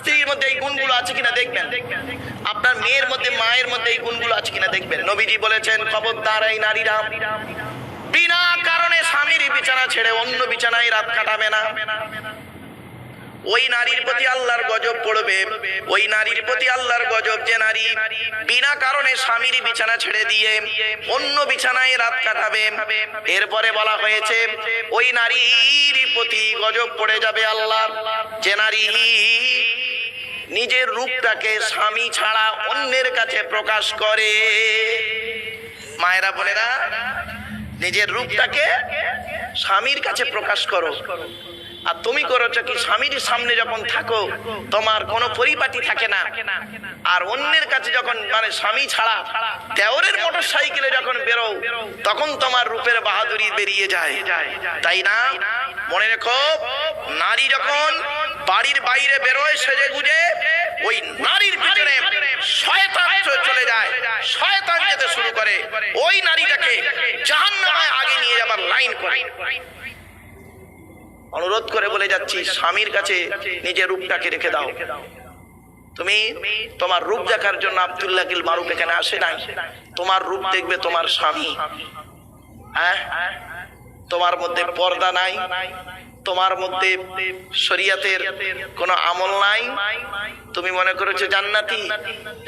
স্ত্রীর মধ্যে এই গুণগুলো আছে কিনা দেখবেন? আপনার মেয়ের মধ্যে, মায়ের মধ্যে এই গুণগুলো আছে কিনা দেখবেন? নবীজি বলেছেন, খবরদার এই নারীরা, বিনা কারণে স্বামীর বিছানা ছেড়ে অন্য বিছানায় রাত কাটাবে না। ওই নারীর প্রতি আল্লাহর গজব পড়বে। ওই নারীর প্রতি আল্লাহর গজব যে নারী বিনা কারণে স্বামীর বিছানা ছেড়ে দিয়ে অন্য বিছানায় রাত কাটাবে। এরপরে বলা হয়েছে, ওই নারীর প্রতি গজব পড়ে যাবে আল্লাহ যে নারী নিজের রূপটাকে স্বামী ছাড়া অন্যের কাছে প্রকাশ করে। মায়েরা বোনেরা, নিজের রূপটাকে স্বামীর কাছে প্রকাশ করো। আর তুমি করেছ কি, স্বামীর সামনে যখন থাকো, তোমার কোনো পরিপাটি থাকে না। আর অন্যের কাছে যখন মানে স্বামী ছাড়া দেওরের মোটর সাইকেলে যখন বেরো, তখন তোমার রূপের বাহাদুরি বেরিয়ে যায়। তাই না? মনে রেখো, নারী যখন বাড়ির বাইরে বেরোয়, সেজে গুজে ওই নারীর পিছনে শয়তান চলে যায়, শয়তান যেতে শুরু করে। ওই নারীটাকে জাহান্নামায় আগে নিয়ে যাবার লাইন করে। অনুরোধ করে বলে যাচ্ছি, স্বামীর কাছে নিজের রূপটাকে রেখে দাও। তুমি তোমার রূপ দেখার জন্য আব্দুল্লাহ গিল মারুফ এখানে আসে নাই। তোমার রূপ দেখবে তোমার স্বামী। হ্যাঁ? তোমার মধ্যে পর্দা নাই, তোমার মধ্যে শরিয়াতের কোনো আমল নাই। তুমি মনে করেছ জান্নাতি?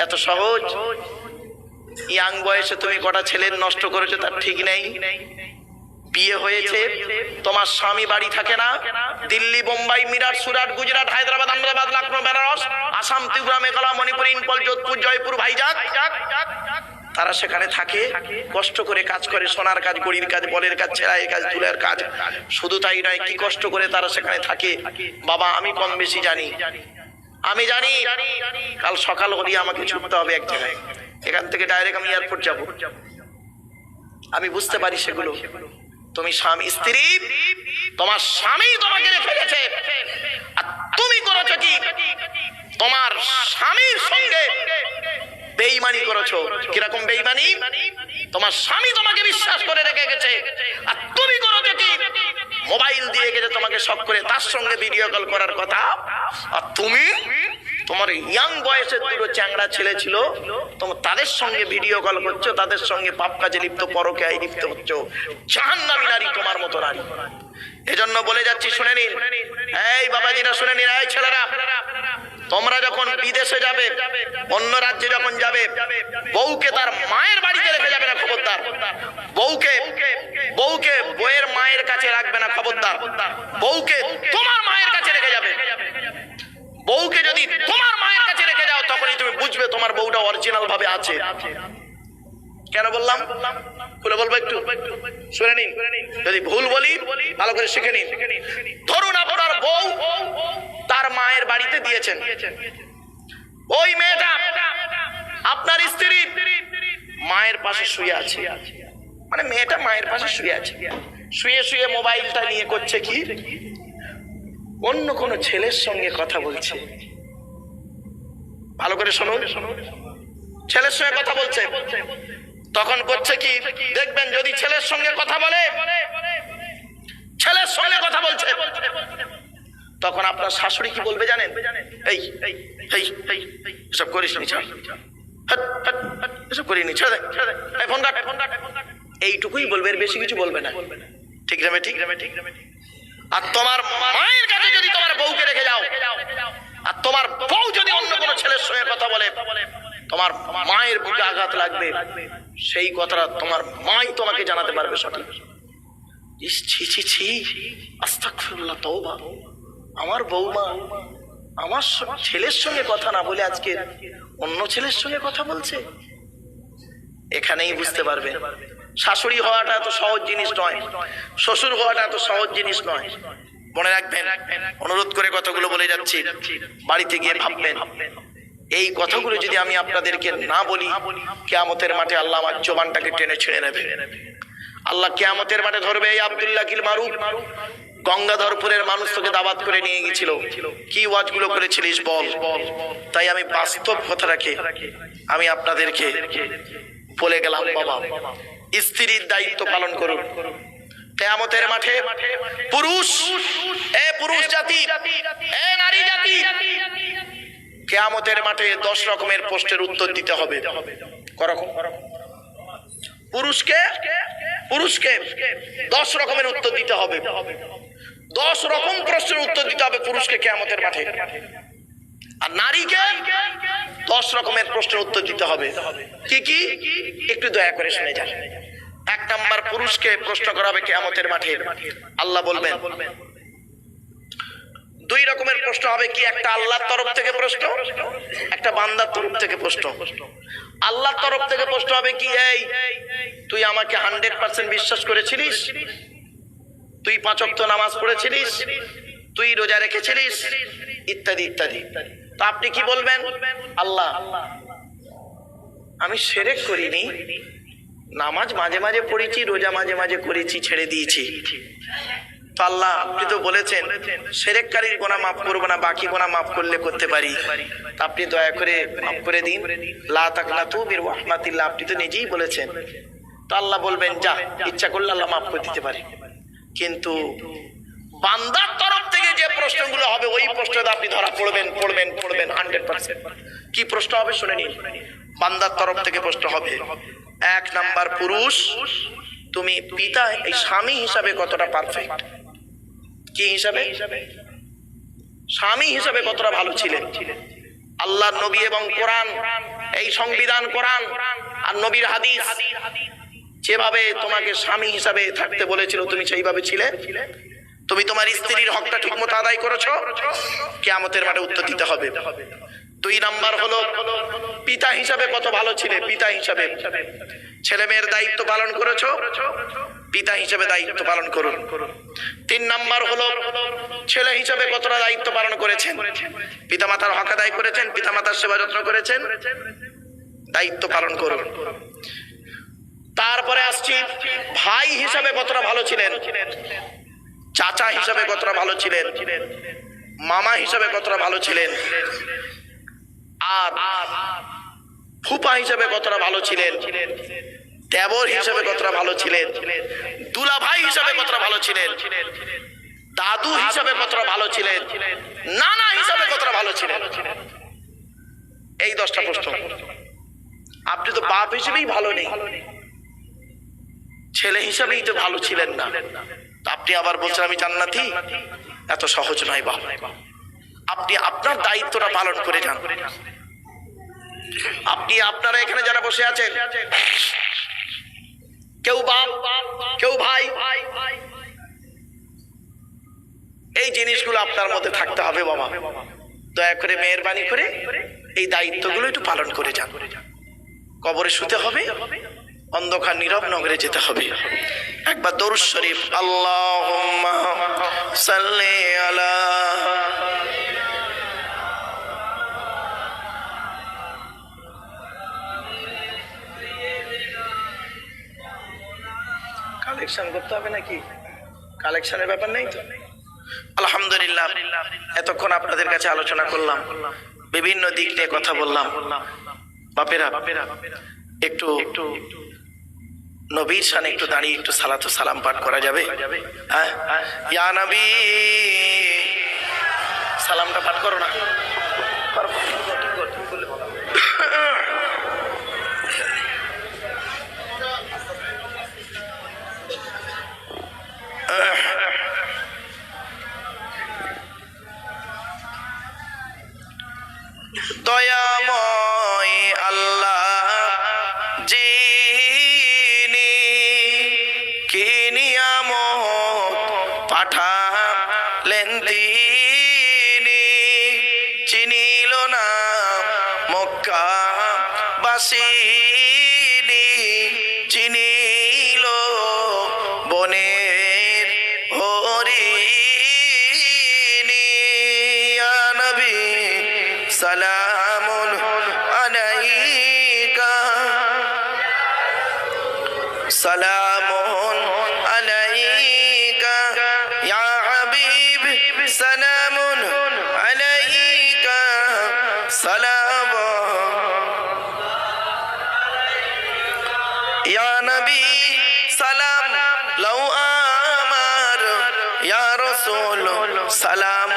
এত সহজ। ইয়াং বয়সে তুমি কটা ছেলের নষ্ট করেছ তার ঠিক নেই। বিয়ে হয়েছে, তোমার স্বামী বাড়ি থাকে না। দিল্লি, বোম্বাই, মিরাট, সুরাট, গুজরাট, হায়দ্রাবাদ, আহমেদাবাদ লখনৌ বেনারস, আসাম, ত্রিপুরা, মেঘালয়, মণিপুর ইম্ফল যোধপুর, জয়পুর ভাইজাগ তারা সেখানে থাকে, কষ্ট করে কাজ করে, সোনার কাজ, গড়ির কাজ, বলের কাজ ছেড়াইয়ের কাজ তুলের কাজ। শুধু তাই নয়, কি কষ্ট করে তারা সেখানে থাকে। বাবা, আমি কম বেশি জানি। আমি জানি। কাল সকাল হলে আমাকে ছুটতে হবে এক জায়গায়। এখান থেকে ডাইরেক্ট আমি এয়ারপোর্ট যাব। আমি বুঝতে পারি সেগুলো। তুমি স্বামী, স্ত্রী, তোমার স্বামী তোমাকে রেখে গেছে। আর তুমি করেছ কি? তোমার স্বামীর সঙ্গে বেইমানি করেছ। কীরকম বেইমানি তোমার স্বামী তোমাকে বিশ্বাস করে রেখে গেছে। আর তুমি করেছ কি মোবাইল দিয়ে গেছে তোমাকে শখ করে তার সঙ্গে ভিডিও কল করার কথা। আর তুমি, তোমার ইয়াং বয়সের দুটো চ্যাংড়া ছেলে ছিল তোমার তাদের সঙ্গে ভিডিও কল করছ, তাদের সঙ্গে পাপ কাজে লিপ্ত, পরকে আই লিপ্ত হচ্ছ। জাহান্নামী নারী তোমার মতো নারী। এজন্য বলে যাচ্ছি, শুনে নিন। এই বাবাজিরা, শুনে নিন। এই ছেলেরা তোমরা যখন বিদেশে যাবে, অন্য রাজ্যে যখন যাবে, বউকে তার মায়ের বাড়িতে রেখে যাবে না খবরদার। বউকে বউকে বইয়ের মায়ের কাছে রাখবে না খবরদার। বউকে তোমার মায়ের কাছে রেখে যাবে। বউকে যদি তোমার মায়ের কাছে রেখে যাও, তখনই তুমি বুঝবে তোমার বউটা অরিজিনাল ভাবে আছে। কেন বললাম? খুলে বলব একটু? শুনে নিন। যদি ভুল বলি, ভালো করে শিখে নিন। ধরুন আপনার বউ তার মায়ের বাড়িতে দিয়েছেন। ওই মেয়েটা আপনার স্ত্রী মায়ের পাশে শুয়ে আছে। মানে মেয়েটা মায়ের পাশে শুয়ে আছে। শুয়ে শুয়ে মোবাইলটা নিয়ে করছে কি? অন্য কোনো ছেলের সঙ্গে কথা বলছে। ভালো করে শোনো ছেলের সঙ্গে কথা বলছে। তখন করছে কি? দেখবেন যদি ছেলের সঙ্গে কথা বলে, ছেলের সঙ্গে কথা বলছে। তখন আপনার শাশুড়ি কি বলবে জানেন? এই এই এই এই, এসব করিস নি এসব করিনি ছেড়ে দে ফোন রাখ ফোন রাখ এইটুকুই বলবে এর বেশি কিছু বলবে না। ঠিক যাবে ঠিক যাবে ঠিক? যাবে আর তোমার মায়ের কাছে যদি তোমার বউকে রেখে যাও, আর তোমার বউ যদি অন্য কোনো ছেলের সঙ্গে কথা বলে তোমার মায়ের বুকে আঘাত লাগবে, সেই কথাটা তোমার মাই তোমাকে জানাতে পারবে সঠিক। ছি ছি ছি, আস্তাগফিরুল্লাহ, তওবা। আমার বৌমা আমার ছেলের সঙ্গে কথা না বলে আজকে অন্য ছেলের সঙ্গে কথা বলছে? এখানেই বুঝতে পারবে। শাশুড়ি হওয়াটা এত সহজ জিনিস নয়, শ্বশুর হওয়াটা এত সহজ জিনিস নয়। মনে রাখবেন, অনুরোধ করে কথাগুলো বলে যাচ্ছি। বাড়িতে গিয়ে ভাববেন এই কথাগুলো যদি আমি আপনাদেরকে না বলি, কেয়ামতের মাঠে আল্লাহ আমার জবানটাকে টেনে ছেড়ে নেবে। আল্লাহ কেয়ামতের মাঠে ধরবে এই আব্দুল্লাহ কিল মারুফ। গঙ্গাধরপুরের মানুষ তোকে দাবাত করে নিয়ে গেছিল কি ওয়াজগুলো করেছিলিস বল? তাই আমি বাস্তব কথা কথাটাকে আমি আপনাদেরকে বলে গেলাম, বাবা। স্ত্রীর দায়িত্ব পালন করুন। কেয়ামতের মাঠে পুরুষ, এ পুরুষ জাতি, এ নারী জাতি কেয়ামতের মাঠে দশ রকমের প্রশ্নের উত্তর দিতে হবে। পুরুষকে পুরুষকে দশ রকমের উত্তর দিতে হবে। দশ রকম প্রশ্নের উত্তর দিতে হবে পুরুষকে কেয়ামতের মাঠে। আর নারীকে দশ রকমের প্রশ্নের উত্তর দিতে হবে। কি কি? একটু দয়া করে শুনে যান। এক নাম্বার পুরুষকে প্রশ্ন করা হবে কেয়ামতের মাঠে। আল্লাহ বলবেন দুই রকমের প্রশ্ন হবে কি? একটা আল্লাহর তরফ থেকে প্রশ্ন, একটা বান্দার তরফ থেকে প্রশ্ন। আল্লাহর তরফ থেকে প্রশ্ন হবে কি? এই, তুই আমাকে হান্ড্রেড পার্সেন্ট বিশ্বাস করেছিলিস? তুই পাঁচক্ত নামাজ পড়েছিলিস? তুই রোজা রেখেছিলিস? ইত্যাদি ইত্যাদি। তো আপনি কি বলবেন? আল্লাহ, আমি সেরেক করিনি। নামাজ মাঝে মাঝে পড়েছি, রোজা মাঝে মাঝে করেছি, ছেড়ে দিয়েছি। আল্লাহ, আপনি তো বলেছেন, সেরেককারীর গোনা মাফ করব না, বাকি গোনা মাফ করলে করতে পারি। আপনি দয়া করে মাফ করে দিন। লা আপনি তো নিজেই বলেছেন। তো আল্লাহ বলবেন, যা, ইচ্ছা করলে আল্লাহ মাফ করে দিতে পারে। কিন্তু বান্দার তরফ থেকে যে প্রশ্নগুলো হবে, ওই প্রশ্নটা আপনি ধরা পড়বেন পড়বেন পড়বেন হান্ড্রেড পার্সেন্ট কি প্রশ্ন হবে শুনে নিন। বান্দার তরফ থেকে প্রশ্ন হবে, এক নাম্বার পুরুষ, তুমি পিতা, এই স্বামী হিসাবে কতটা পারফেক্ট কি হিসাবে? স্বামী হিসাবে কতটা ভালো ছিলেন? আল্লাহ নবী এবং কোরআন, এই সংবিধান কোরআন আর নবীর হাদিস, যেভাবে তোমাকে স্বামী হিসাবে থাকতে বলেছিল, তুমি সেইভাবে ছিলে? তুমি তোমার স্ত্রীর হকটা ঠিক মতো আদায় করেছ? কেয়ামতের মাঠে উত্তর দিতে হবে। দুই নাম্বার হলো পিতা হিসাবে কত ভালো ছিলে? পিতা হিসাবে। ছেলে মেয়ের দায়িত্ব পালন করেছ? পিতা হিসাবে দায়িত্ব পালন করুন তিন নাম্বার হলো ছেলে হিসাবে কতটা দায়িত্ব পালন করেছেন? পিতা মাতার হক আদায় করেছেন? পিতামাতার সেবা যত্ন করেছেন? দায়িত্ব পালন করুন তারপরে আসছি, ভাই হিসাবে কতটা ভালো ছিলেন? চাচা হিসাবে কতটা ভালো ছিলেন? মামা হিসাবে কতটা ভালো ছিলেন? আর ফুপা হিসাবে কতটা ভালো ছিলেন? দেবর হিসাবে কতটা ভালো ছিলেন? দুলা ভাই হিসাবে কতটা ভালো ছিলেন? দাদু হিসাবে কতটা ভালো ছিলেন? নানা হিসাবে কতটা ভালো ছিলেন? এই দশটা প্রশ্ন। আপনি তো বাপ হিসেবেই ভালো নেই। ছেলে হিসাবেই তো ভালো ছিলেন না। আপনি আবার বলছেন, আমি জান্নাতি? এত সহজ নয় বাবা আপনি আপনার দায়িত্বটা পালন করে যান। আপনি আপনারা এখানে যারা বসে আছেন, কেউ বাপ, কেউ ভাই, এই জিনিসগুলো আপনার মধ্যে থাকতে হবে বাবা। দয়া করে মেহরবানি করে এই দায়িত্বগুলো একটু পালন করে যান। কবরে শুতে হবে, অন্ধকার নীরব নগরে যেতে হবে। একবার দরুদ শরীফ আল্লাহ সাল্লি আলা কালেকশন করতে হবে নাকি? কালেকশনের ব্যাপার নেই তো? আলহামদুলিল্লাহ। এতক্ষণ আপনাদের কাছে আলোচনা করলাম। বিভিন্ন দিক নিয়ে কথা বললাম। বাপেরা, একটু একটু নবীর সানে একটু দাঁড়িয়ে একটু সালাতু সালাম পাঠ করা যাবে? হ্যাঁ? ইয়া নবী, সালামটা পাঠ করো না। বাসিনি সালাম।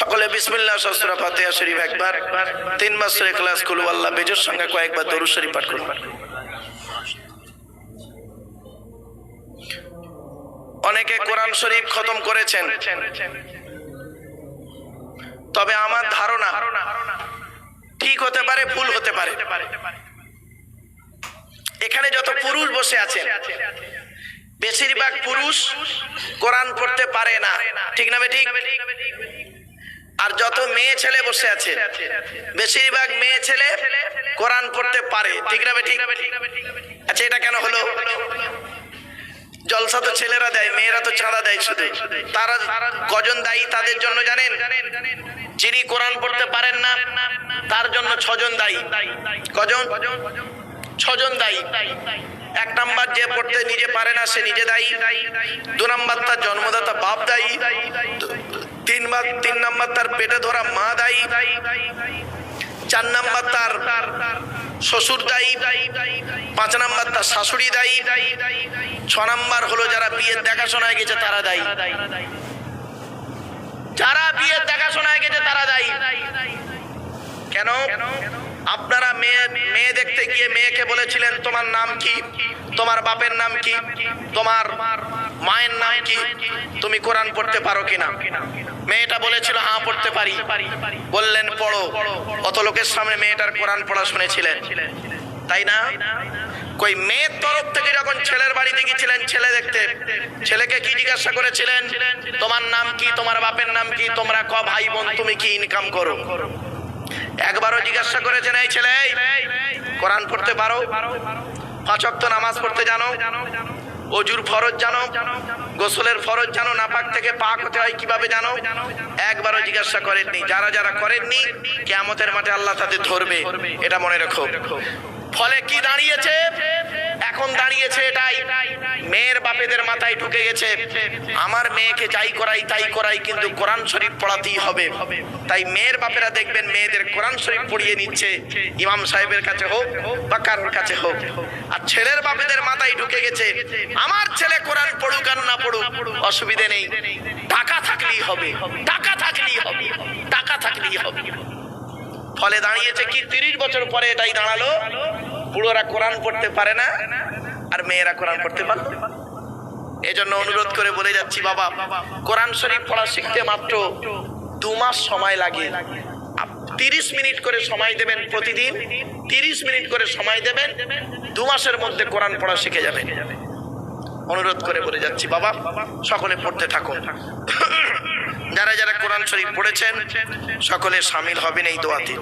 সকলে বিসমিল্লাহ সূরা ফাতিহা শরীফ একবার, তিন মাসের ক্লাস কুল আল্লাহ, বেজর সঙ্গে কয়েকবার দরুদ শরীফ পাঠ করুন। অনেকে কোরআন শরীফ খতম করেছেন। তবে আমার ধারণা ঠিক হতে পারে, ভুল হতে পারে। এখানে যত পুরুষ বসে আছেন বেশিরভাগ পুরুষ কোরআন পড়তে পারে না। ঠিক না ঠিক? আর যত মেয়ে ছেলে বসে আছে বেশিরভাগ মেয়ে ছেলে কোরআন পড়তে পারে। ঠিক না ঠিক? আচ্ছা এটা কেন হলো? জলসা তো ছেলেরা দেয় মেয়েরা তো চাঁদা দেয় শুধু। তারা কজন দায়ী তাদের জন্য জানেন? যিনি কোরআন পড়তে পারেন না তার জন্য ছজন দায়ী। কজন? ছজন দায়ী। এক নাম্বার যে পড়তে নিজে পারে না, সে নিজে দায়ী। দু নাম্বার তার জন্মদাতা বাপ দায়ী। তিন বার তিন নাম্বার তার পেটে ধরা মা দায়ী। চার নাম্বার তার শ্বশুর দায়ী। পাঁচ নাম্বার তার শাশুড়ি দায়ী। ছ নাম্বার হলো যারা বিয়ের দেখাশোনায় গেছে, তারা দায়ী। যারা বিয়ের দেখাশোনায় গেছে, তারা দায়ী। কেন? আপনারা মেয়ে মেয়ে দেখতে গিয়ে মেয়েকে বলেছিলেন, তোমার নাম কি? তোমার বাপের নাম কি? তোমার মায়ের নাম কি? তুমি কোরআন পড়তে পারো কিনা? মেয়েটা বলেছিল হ্যাঁ পড়তে পারি। বললেন, পড়ো। অত লোকের সামনে মেয়েটার কোরআন পড়া শুনেছিলেন। তাই না? কই, মেয়ের তরফ থেকে যখন ছেলের বাড়িতে গিয়েছিলেন ছেলে দেখতে, ছেলেকে কি জিজ্ঞাসা করেছিলেন? তোমার নাম কি? তোমার বাপের নাম কি? তোমরা ক ভাই বোন, তুমি কি ইনকাম করো? একবারও জিজ্ঞাসা করেছেন, এই ছেলে কোরআন পড়তে পারো? পাঁচক্ত নামাজ পড়তে জানো? অজুর ফরজ জানো? গোসলের ফরজ জানো? নাপাক থেকে পাক হতে হয় কীভাবে জানো? একবারও জিজ্ঞাসা করেননি। যারা যারা করেননি কেমতের মাঠে আল্লাহ তাদের ধরবে। এটা মনে রাখো। ফলে কি দাঁড়িয়েছে? এখন দাঁড়িয়েছে এটাই। মেয়ের বাপেদের মাথায় ঢুকে গেছে। আমার মেয়েকে যাই করাই, তাই করাই কিন্তু কোরআন শরীফ পড়াতেই হবে। তাই মেয়ের বাপেরা দেখবেন মেয়েদের কোরআন শরীফ পড়িয়ে নিচ্ছে। ইমাম সাহেবের কাছে হোক বা কারোর কাছে হোক। আর ছেলের বাপেদের মাথায় ঢুকে গেছে। আমার ছেলে কোরআন পড়ুক আর না পড়ুক, অসুবিধে নেই। টাকা থাকলেই হবে। টাকা থাকলেই হবে। টাকা থাকলেই হবে। ফলে দাঁড়িয়েছে কি? তিরিশ বছর পরে এটাই দাঁড়াল। বুড়োরা কোরআন পড়তে পারে না, আর মেয়েরা কোরআন পড়তে পারে এজন্য অনুরোধ করে বলে যাচ্ছি, বাবা, কোরআন শরীফ পড়া শিখতে মাত্র দু মাস সময় লাগে। তিরিশ মিনিট করে সময় দেবেন প্রতিদিন, তিরিশ মিনিট করে সময় দেবেন, দু মাসের মধ্যে কোরআন পড়া শিখে যাবেন। অনুরোধ করে বলে যাচ্ছি, বাবা, সকলে পড়তে থাকুন। যারা যারা কোরআন শরীফ পড়েছেন, সকলে সামিল হবেন এই দোয়াতে।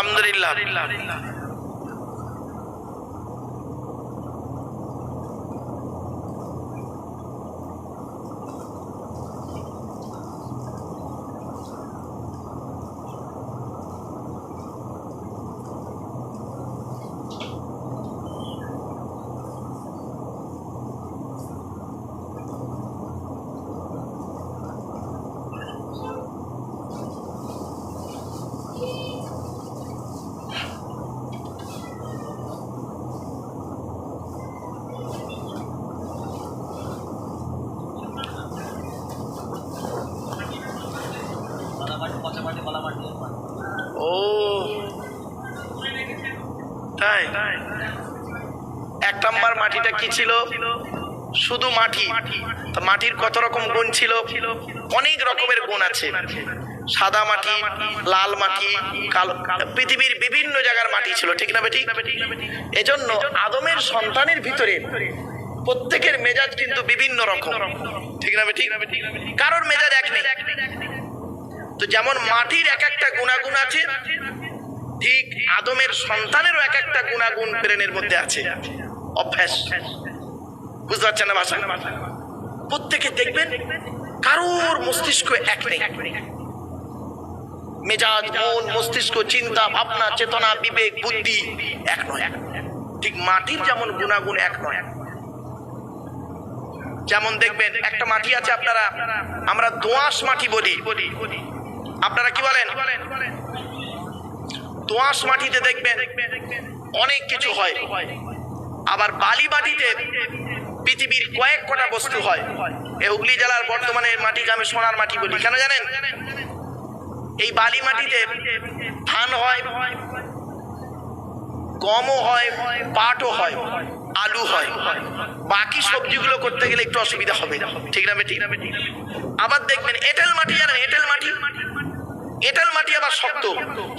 আলহামদুলিল্লাহ মাটিটা কি ছিল? শুধু মাটি। মাটির কত রকম গুণ ছিল? অনেক রকমের গুণ আছে। সাদা মাটি, লাল মাটি, কালো, পৃথিবীর বিভিন্ন জায়গার মাটি ছিল, ঠিক না বেটি? এজন্য আদমের সন্তানের ভিতরে প্রত্যেকের মেজাজ কিন্তু বিভিন্ন রকম, ঠিক না বেটি? কারোর মেজাজ এক নেই। তো যেমন মাটির এক একটা গুণাগুণ আছে, ঠিক আদমের সন্তানেরও এক একটা গুণাগুণ ব্রেনের মধ্যে আছে। অভ্যাস। বুঝতে পারছেন না ভাষা প্রত্যেকে দেখবেন কারোর মস্তিষ্ক এক নেই। মেজাজ, মন, মস্তিষ্ক, চিন্তা, ভাবনা, চেতনা, বিবেক, বুদ্ধি এক নয়। এক ঠিক মাটির যেমন গুণাগুণ এক নয়। যেমন দেখবেন একটা মাটি আছে আপনারা, আমরা দোআঁশ মাটি বলি। আপনারা কি বলেন? দোআঁশ মাটিতে দেখবেন অনেক কিছু হয়। আবার বালি মাটিতে পৃথিবীর কয়েক কটা বস্তু হয়। এই হুগলি জেলার বর্তমানে মাটিকে আমি সোনার মাটি বলি। কেন জানেন? এই বালি মাটিতে ধান হয়, গমও হয়, পাটও হয়, আলু হয়। বাকি সবজিগুলো করতে গেলে একটু অসুবিধা হবে। ঠিক না বেটি? আবার দেখবেন, এঁটেল মাটি জানেন? এঁটেল মাটি? এঁটেল মাটি আবার শক্ত।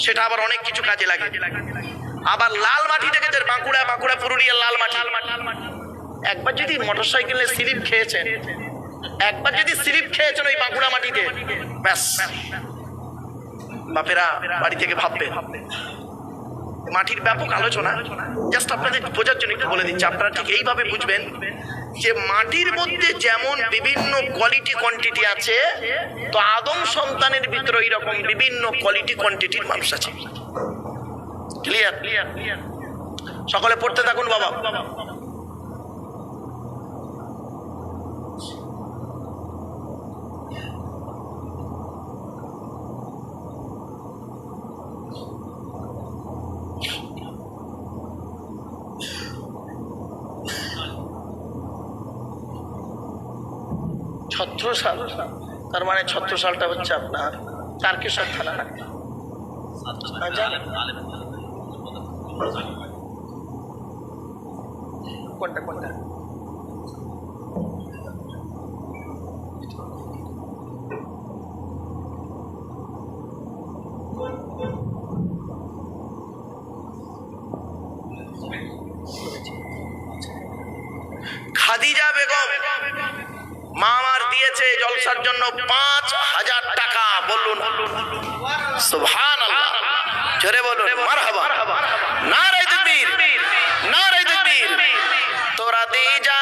সেটা আবার অনেক কিছু কাজে লাগে। আবার লাল মাটি থেকে দেখেছেন বাঁকুড়া বাঁকুড়া, পুরুলিয়ার লাল মাটি। একবার যদি মোটর সাইকেলে স্লিপ খেয়েছেন, একবার যদি স্লিপ খেয়েছেন ওই বাঁকুড়া মাটিতে, ব্যাস। বাপেরা বাড়ি থেকে ভাববে মাটির ব্যাপক আলোচনা। জাস্ট আপনাদের বোঝার জন্য একটু বলে দিচ্ছি, আপনারা ঠিক এইভাবে বুঝবেন যে মাটির মধ্যে যেমন বিভিন্ন কোয়ালিটি কোয়ান্টিটি আছে, তো আদম সন্তানের ভিতরে রকম বিভিন্ন কোয়ালিটি কোয়ান্টিটির মানুষ আছে। ক্লিয়ার ক্লিয়ার ক্লিয়ার সকলে পড়তে থাকুন বাবা। ছত্রসাল তার মানে ছত্রসালটা হচ্ছে আপনার তারকেশ্বর থানা। হ্যাঁ, জানেন? কোনটা কোনটা খাদিজা বেগম মা আমার দিয়েছে জলসার জন্য পাঁচ হাজার টাকা বলুন সুবহান আল্লাহ তোরা দে জাকাত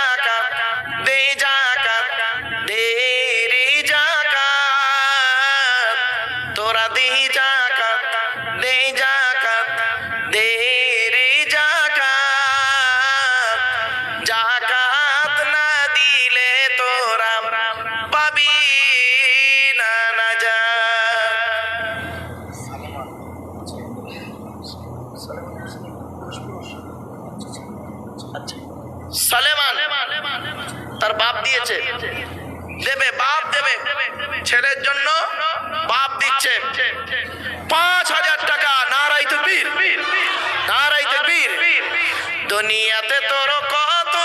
বাপ দিয়েছে। দেবে, বাপ দেবে। ছেলের জন্য বাপ দিচ্ছে। পাঁচ হাজার টাকা, নারাই তো বীর। নারাই তো বীর। দুনিয়াতে তোর কত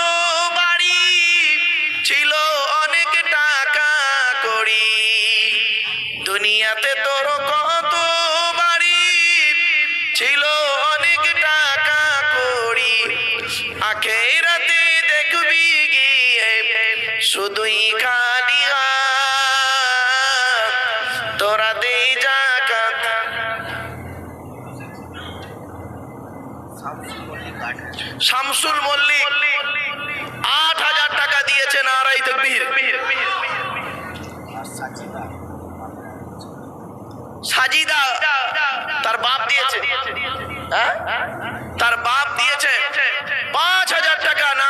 বাড়ি ছিল, অনেক টাকা করি। দুনিয়াতে তোর কত বাড়ি ছিল, অনেক টাকা করি। আখেরাতে দেখবি গিয়ে শুধুই কানিয়া তোরা দেই জাকাত শামসুল মল্লিক আট হাজার টাকা দিয়েছে নারাই তকবীর। সাজিদা, তার বাপ দিয়েছে। হ্যাঁ? তার বাপ দিয়েছে। পাঁচ হাজার টাকা না